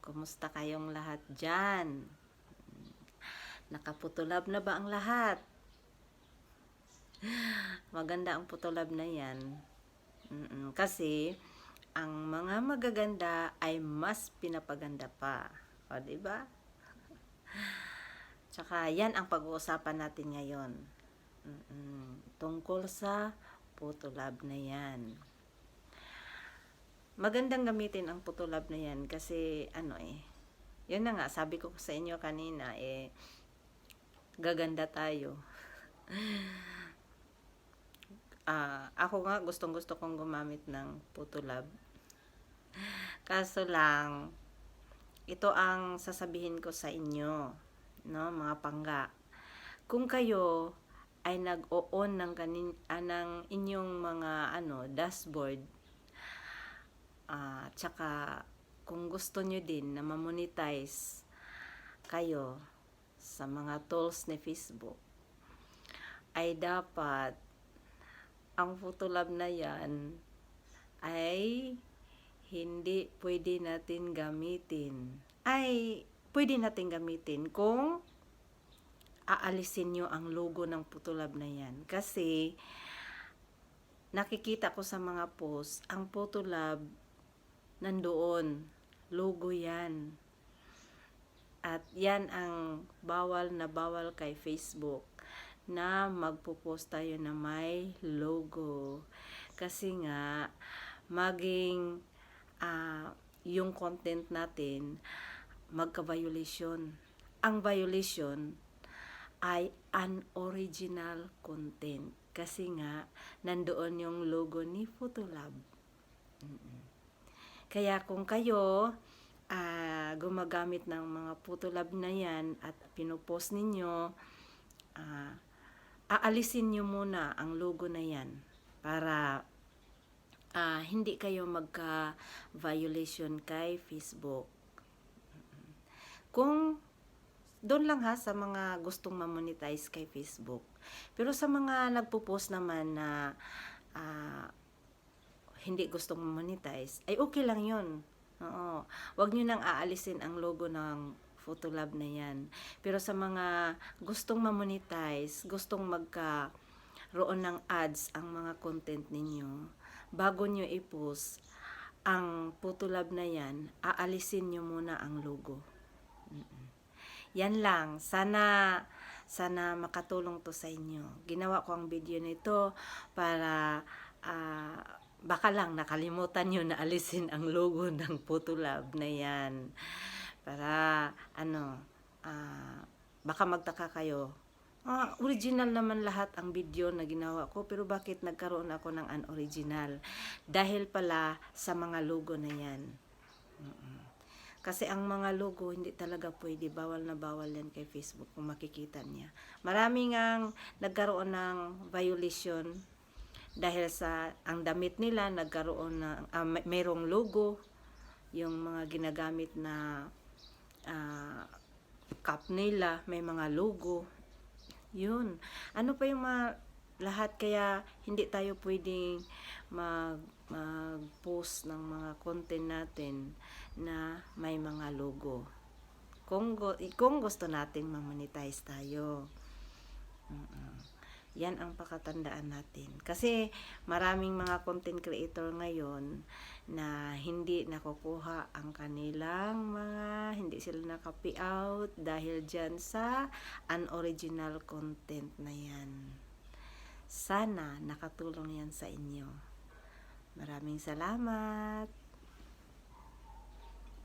Kumusta kayong lahat dyan? Nakaputulab na ba ang lahat? Maganda ang putulab na yan. Mm-mm, Kasi, ang mga magaganda ay mas pinapaganda pa. O, ba? Tsaka, yan ang pag-uusapan natin ngayon. Mm-mm, Tungkol sa putulab na yan. Magandang gamitin ang putulab na yan kasi ano eh, yun na nga, sabi ko sa inyo kanina eh, gaganda tayo. Ah, ako nga gustong gusto kong gumamit ng putulab. Kaso lang, ito ang sasabihin ko sa inyo, no, mga pangga. Kung kayo ay nag-o-on ng kanin ah, ng inyong mga ano, dashboard, ah, tsaka kung gusto nyo din na ma-monetize kayo sa mga tools ni Facebook, ay dapat ang Photolab na yan ay hindi pwede natin gamitin. Ay, pwede natin gamitin kung aalisin nyo ang logo ng Photolab na yan. Kasi, nakikita ko sa mga post, ang Photolab nandoon. Logo yan. At yan ang bawal na bawal kay Facebook na magpo-post tayo na may logo. Kasi nga, maging ah, yung content natin magka-violation. Ang violation ay unoriginal content. Kasi nga, nandoon yung logo ni Photolab. Mm-mm. Kaya kung kayo ah, gumagamit ng mga Photolab na yan at pinupost ninyo, ah, aalisin nyo muna ang logo na yan para ah, hindi kayo magka-violation kay Facebook. Kung doon lang ha sa mga gustong ma-monetize kay Facebook. Pero sa mga nagpo-post naman na ah, hindi gustong monetize, ay okay lang yun. Oo. Huwag nyo nang aalisin ang logo ng Photolab na yan. Pero sa mga gustong ma-monetize, gustong magka roon ng ads ang mga content ninyo, bago nyo i-post ang Photolab na yan, aalisin nyo muna ang logo. Mm-mm. Yan lang. Sana sana makatulong to sa inyo. Ginawa ko ang video nito para ah, baka lang nakalimutan nyo na alisin ang logo ng Photolab na yan. Para ano, ah, baka magtaka kayo. Ah, original naman lahat ang video na ginawa ko pero bakit nagkaroon ako ng unoriginal? Dahil pala sa mga logo na yan. Kasi ang mga logo hindi talaga pwede, bawal na bawal yan kay Facebook kung makikita niya. Maraming ang nagkaroon ng violation dahil sa ang damit nila nagkaroon ng ah, may- mayroong logo yung mga ginagamit na ah, cup nila may mga logo. Yun. Ano pa yung mga lahat kaya hindi tayo pwedeng mag mag-post ng mga content natin na may mga logo. Kung, kung gusto nating ma-monetize tayo. Mm-mm. Yan ang pakatandaan natin. Kasi maraming mga content creator ngayon na hindi nakukuha ang kanilang mga, hindi sila nakapi out dahil dyan sa unoriginal content na yan. Sana nakatulong yan sa inyo. Maraming salamat.